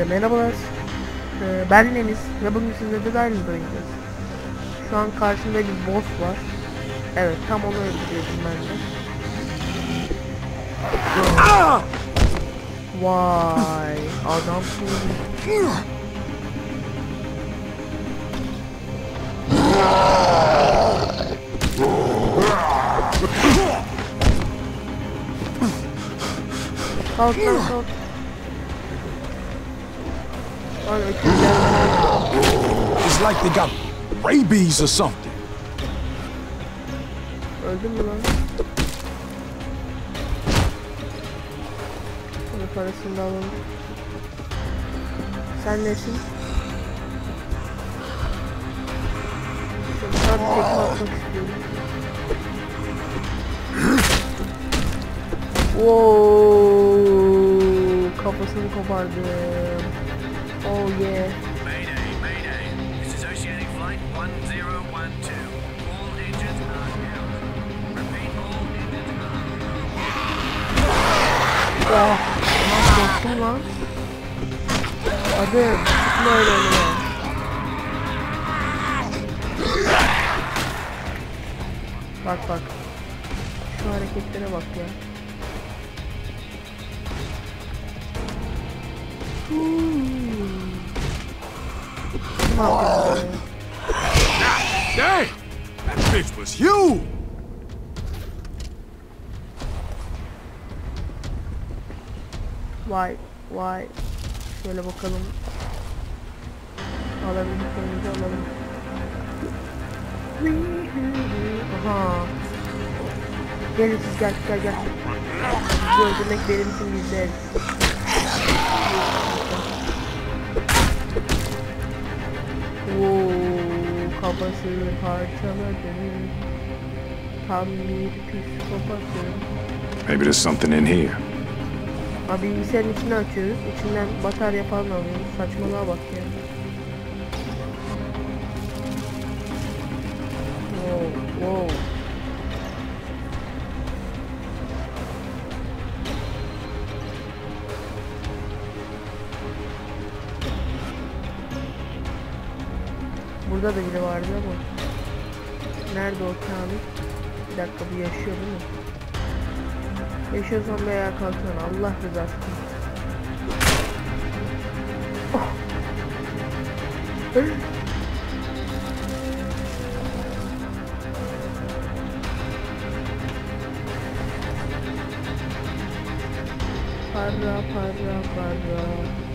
Hepinize merhabalar. Ee, ben Deniz ve bugün sizlerle de Diamond oynayacağız. Şu an karşımda bir boss var. Evet tam onu öldürüyordum ben de. Vay adamsın. Kalk lan kalk. It's like they got rabies or something. Öldün mü lan? Bunu parasını da alalım. Sen nesin? Şimdi sadece tekme atmak. Wow, kafasını kopardım. Oh yeah. Mayday, mayday. This is Oceanic Flight 1012. All engines are out. Repeat, all engines are Oh, lan korktum lan. Hadi, tutma öyle onu ya. Bak bak. Şu hareketlere bak ya. Hmm. Be? Dang! That bitch was huge! Vay vay. Şöyle bakalım. Alabildiklerimizi alalım. Aha. Gelin siz gel gel gel. Öldürmek benim için bizde. Kafasını parçaladım. Tam bir psikopatım. Maybe there's something in here. Abi bilgisayarın içini açıyoruz. İçinden batarya falan alıyoruz. Saçmalığa bak ya. Wow, wow. Burada da biri vardı ama. Nerede o kabus? Bir dakika bu yaşıyor değil mi? Yaşıyorsan bir ayağa kalksana Allah rızası için. Oh. Para para para.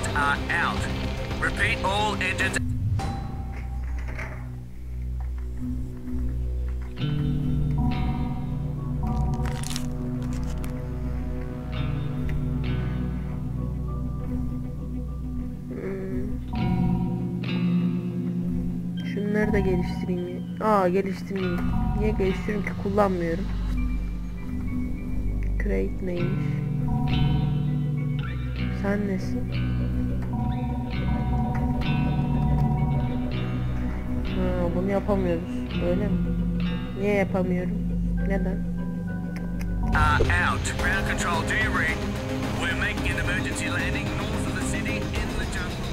Engines are out. Repeat, all engines Şunları da geliştireyim. Aa geliştirmeyeyim. Niye geliştiriyorum ki kullanmıyorum. Create neymiş? Sen nesin? Ha, bunu yapamıyoruz. Öyle mi? Niye yapamıyorum? Neden? are out. Ground control, do you read? We're making an emergency landing north of the city in the jungle.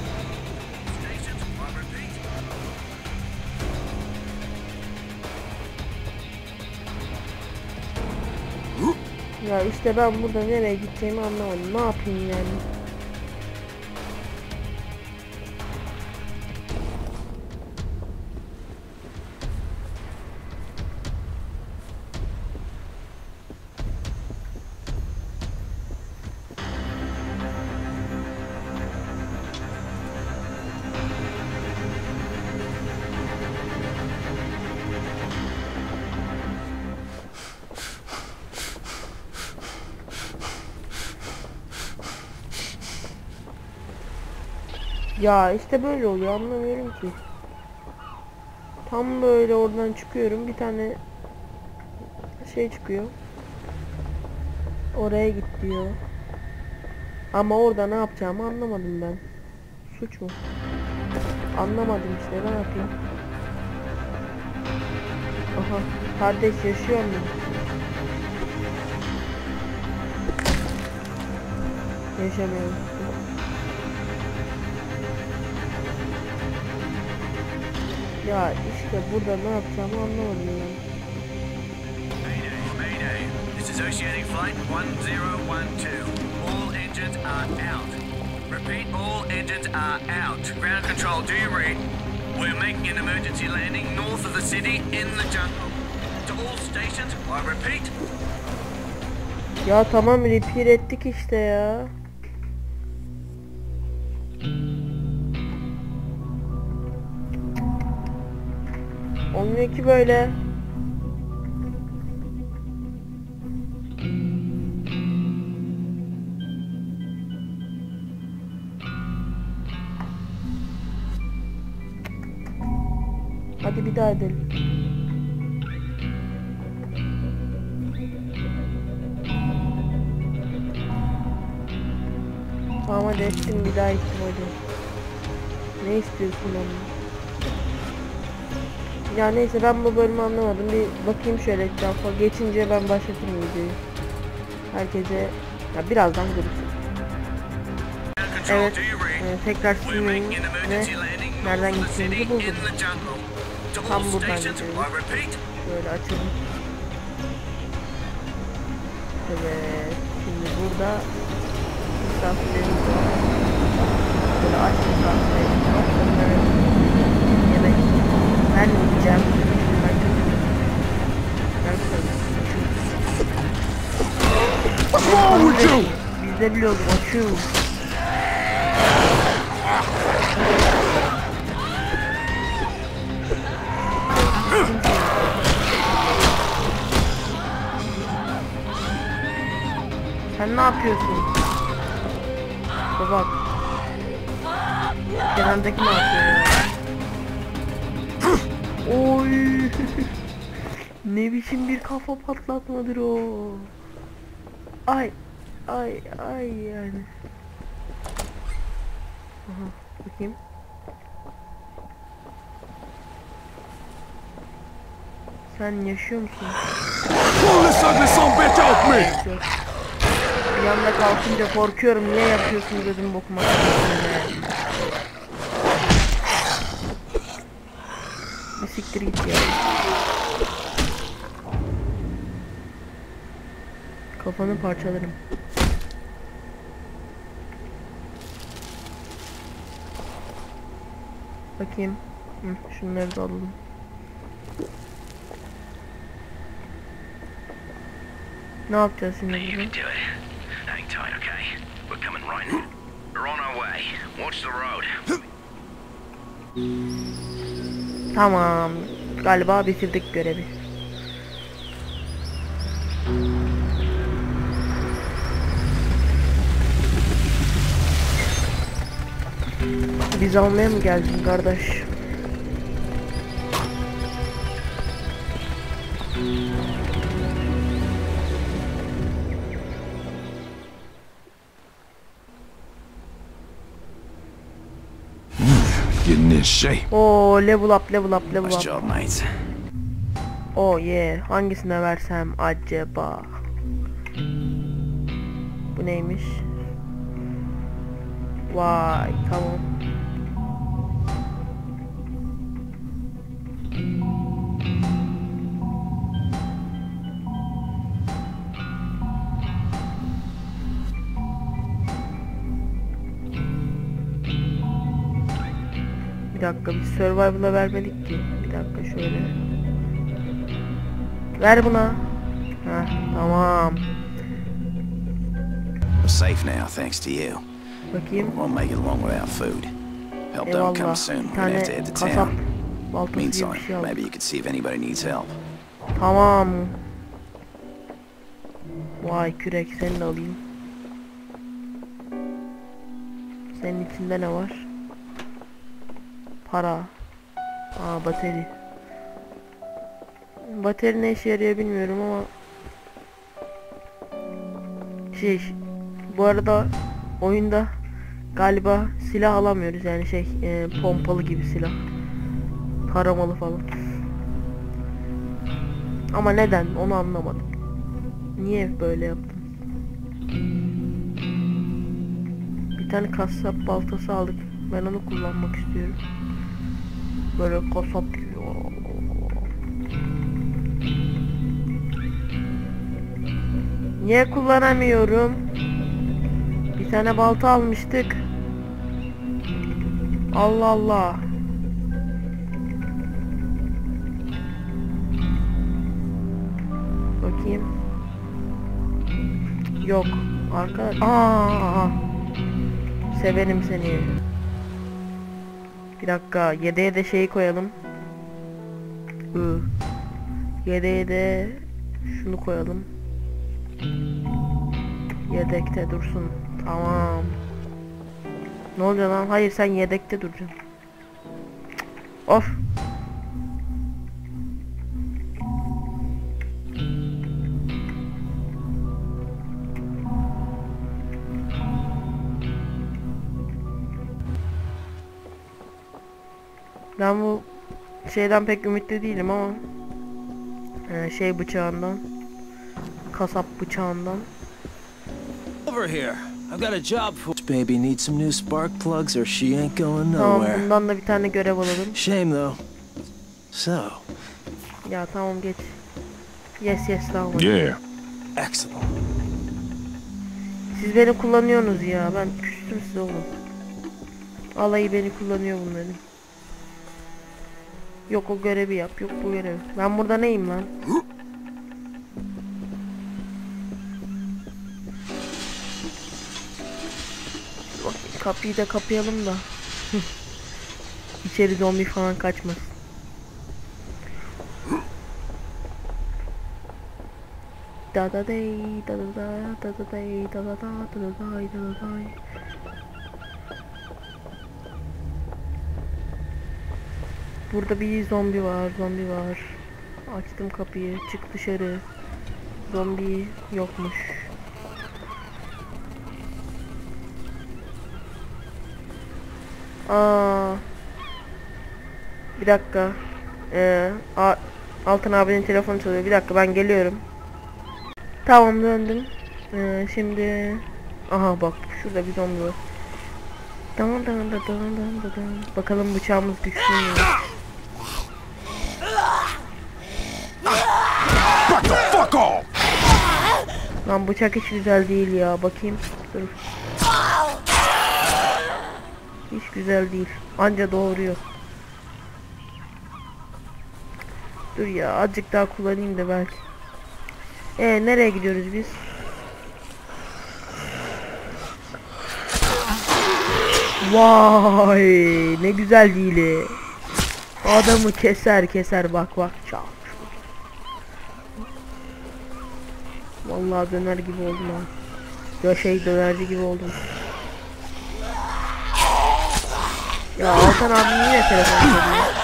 Stations, I repeat. Ya işte ben burada nereye gideceğimi anlamadım. Ne yapayım yani? Ya işte böyle oluyor anlamıyorum ki. Tam böyle oradan çıkıyorum bir tane şey çıkıyor. Oraya git diyor. Ama orada ne yapacağımı anlamadım ben. Suç mu? Anlamadım işte ne yapayım. Aha kardeş yaşıyor mu? Yaşamıyorum. Ya işte burada ne yapacağımı anlamadım ya. Mayday, Mayday. This is Oceanic Flight 1012. All engines are out. Repeat, all engines are out. Ground control, do you read? We're making an emergency landing north of the city in the jungle. To all stations, I repeat, Ya tamam repair ettik işte ya. Olmuyor ki böyle. Hadi bir daha edelim. Tamam hadi ettim bir daha ettim hadi. Ne istiyorsun benden? Ya neyse ben bu bölümü anlamadım. Bir bakayım şöyle etrafa. Geçince ben başlatırım videoyu. Herkese ya birazdan görüşürüz. Evet. e, tekrar an ve nereden gittiğimizi buldum. Tam buradan repeat, Şöyle açalım. Evet. Şimdi burada misafirlerimiz var. Böyle aç misafirlerimiz var. Ben yiyeceğim. Biz de biliyoruz açıyoruz. Sen ne yapıyorsun? Baba. Kenardaki ne yapıyor ya? Oy. ne biçim bir kafa patlatmadır o. Ay. Ay ay yani. Aha, bakayım. Sen yaşıyor musun? Pull this ugly son bitch off me! Yok. Bir anda kalkınca korkuyorum. Niye yapıyorsun gözüm bokuma? Bir siktir git ya. Kafanı parçalarım. Bakayım. Hı, şunları da alalım. Ne yapacağız şimdi You burada? can do it. Hang tight, okay? We're coming right now. We're on our way. Watch the road. Tamam. Galiba bitirdik görevi. Biz almaya mı geldin kardeş? Shape. Oo level up level up level up. Oh yeah. Hangisine versem acaba? Bu neymiş? Vay tamam. Bir dakika biz survival'a vermedik ki. Bir dakika şöyle. Ver buna. Ha tamam. We're safe now, thanks to you. Bakayım. Won't make it long without food. Help don't come soon. We're gonna have to head to town. Meantime, şey maybe you could see if anybody needs help. Tamam. Vay kürek seni de alayım. Senin içinde ne var? Para. Aa bateri. Bateri ne işe yarıyor bilmiyorum ama şey bu arada oyunda galiba silah alamıyoruz yani şey e, pompalı gibi silah taramalı falan ama neden onu anlamadım niye böyle yaptım Bir tane kasap baltası aldık. Ben onu kullanmak istiyorum. Böyle kasap gibi. Niye kullanamıyorum? Bir tane balta almıştık. Allah Allah. Bakayım. Yok. Arka... Aa, Severim seni. Bir dakika. Yedeğe de şeyi koyalım. Yedeğe de şunu koyalım. Yedekte dursun. Tamam. Ne oluyor lan? Hayır sen yedekte duracaksın. Of. Ben bu şeyden pek ümitli değilim ama e, şey bıçağından kasap bıçağından Over here. I've got a job for. Baby needs some new spark plugs or she ain't going Tamam nowhere. bundan da bir tane görev alalım. Shame though. So, Ya tamam geç. Yes yes tamam. Yeah. excellent. Siz beni kullanıyorsunuz ya. Ben küstüm size oğlum. Alayı beni kullanıyor bunların. Yok o görevi yap. Yok bu görevi. Ben burada neyim lan? Bak kapıyı da kapayalım da. İçeri zombi falan kaçmasın. Da da day da da da da da day da da da da da day da da Burada bir zombi var, zombi var. Açtım kapıyı, çık dışarı. Zombi yokmuş. Aa. Bir dakika. Ee, A- abinin telefonu çalıyor. Bir dakika ben geliyorum. Tamam döndüm. Ee, şimdi aha bak şurada bir zombi var. Dın dın dın dın dın. Bakalım bıçağımız güçlü mü? Back the fuck off! Lan bıçak hiç güzel değil ya. Bakayım. Dur. Hiç güzel değil. Anca doğuruyor. Dur ya azıcık daha kullanayım da belki. Ee nereye gidiyoruz biz? Vay ne güzel değil. Adamı keser keser bak bak çak. Vallahi döner gibi oldum ha. Ya şey dönerci gibi oldum. Ya Altan abi yine telefon çalıyor.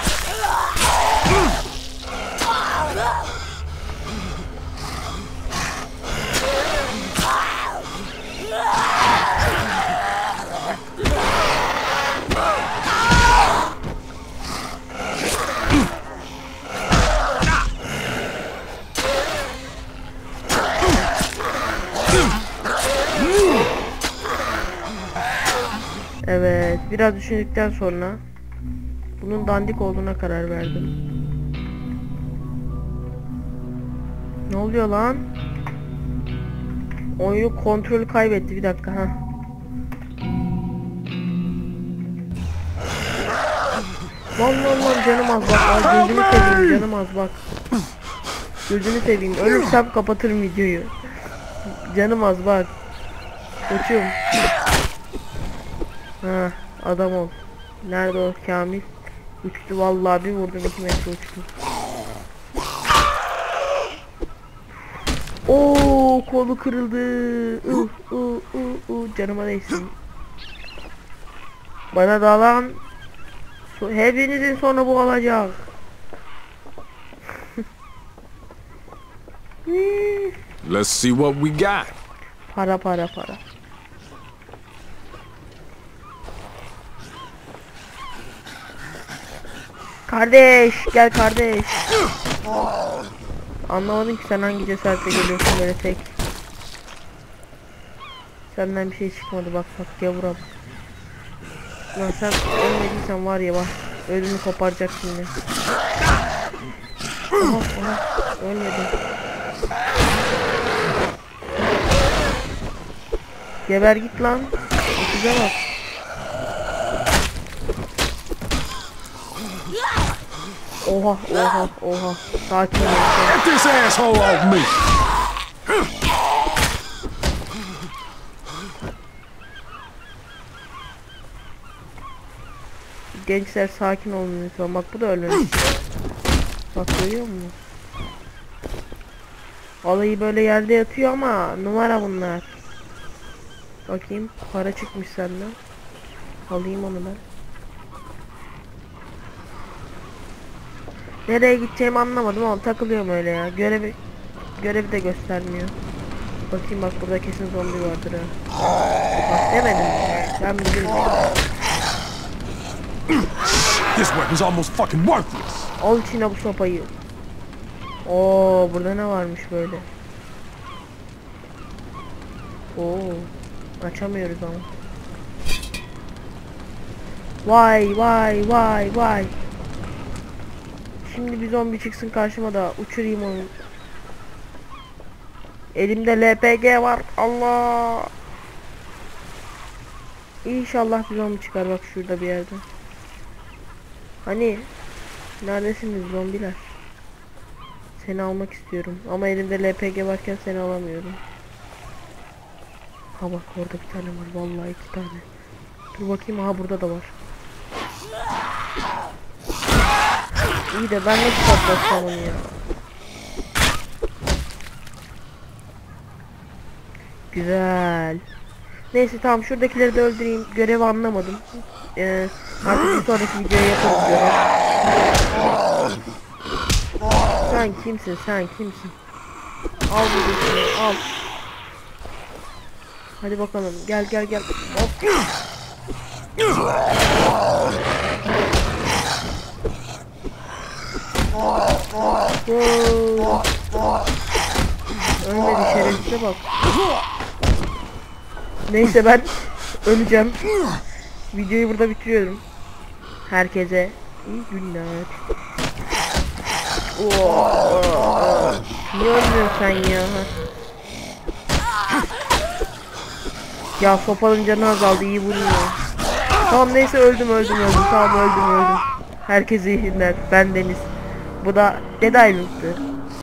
Biraz düşündükten sonra bunun dandik olduğuna karar verdim. Ne oluyor lan? Oyunu kontrolü kaybetti bir dakika ha. Lan lan lan canım az bak ay gözünü seveyim canım az bak. Gözünü seveyim ölürsem kapatırım videoyu. Canım az bak. Koçum. Ha, adam ol. Nerede o Kamil? Uçtu vallahi bir vurdum 2 metre uçtu. Oo kolu kırıldı. Uh, uh, uh, uh. Canıma değsin. Bana dalan So- hepinizin sonu bu olacak. Let's see what we got. para para para. Kardeş gel kardeş. Anlamadım ki sen hangi cesaretle geliyorsun böyle tek. Senden bir şey çıkmadı bak bak gavura bak. Lan sen ölmediysen var ya bak ödümü koparacak şimdi. Oha oha ölmedi. Geber git lan. Size bak. Oha oha oha. Sakin ol. Get this asshole off me! Gençler sakin olun lütfen. Bak bu da ölmemiş. Bak görüyor musun? Alayı böyle yerde yatıyor ama numara bunlar. Bakayım para çıkmış senden. Alayım onu ben. Nereye gideceğimi anlamadım ama takılıyorum öyle ya. Görevi görevi de göstermiyor. Bakayım bak burada kesin zombi vardır ha. Bak demedim. Ben bilirim. This weapon's almost fucking worthless. Al içine bu sopayı. Oo burada ne varmış böyle? Oo açamıyoruz ama. Vay vay vay vay. Şimdi bir zombi çıksın karşıma da uçurayım onu. Elimde LPG var. Allah. İnşallah bir zombi çıkar bak şurada bir yerde. Hani neredesiniz zombiler? Seni almak istiyorum ama elimde LPG varken seni alamıyorum. Ha bak orada bir tane var vallahi iki tane. Dur bakayım aha burada da var. İyi de ben nasıl patlatsam onu ya? Güzel. Neyse tamam şuradakileri de öldüreyim. Görevi anlamadım. Ee, artık bir sonraki videoya yaparız görev. Sen kimsin sen kimsin? Al buradakini al. Hadi bakalım gel gel gel. Hop. Wow. Ölmedi şerefsize bak. Neyse ben öleceğim. Videoyu burada bitiriyorum. Herkese iyi günler. Oo. Niye ölmüyorsun sen ya? Ya sopanın canı azaldı iyi vuruyor. Tamam neyse öldüm öldüm öldüm tamam öldüm öldüm. Herkese iyi günler. Ben Deniz. Bu da Dead Island'tı.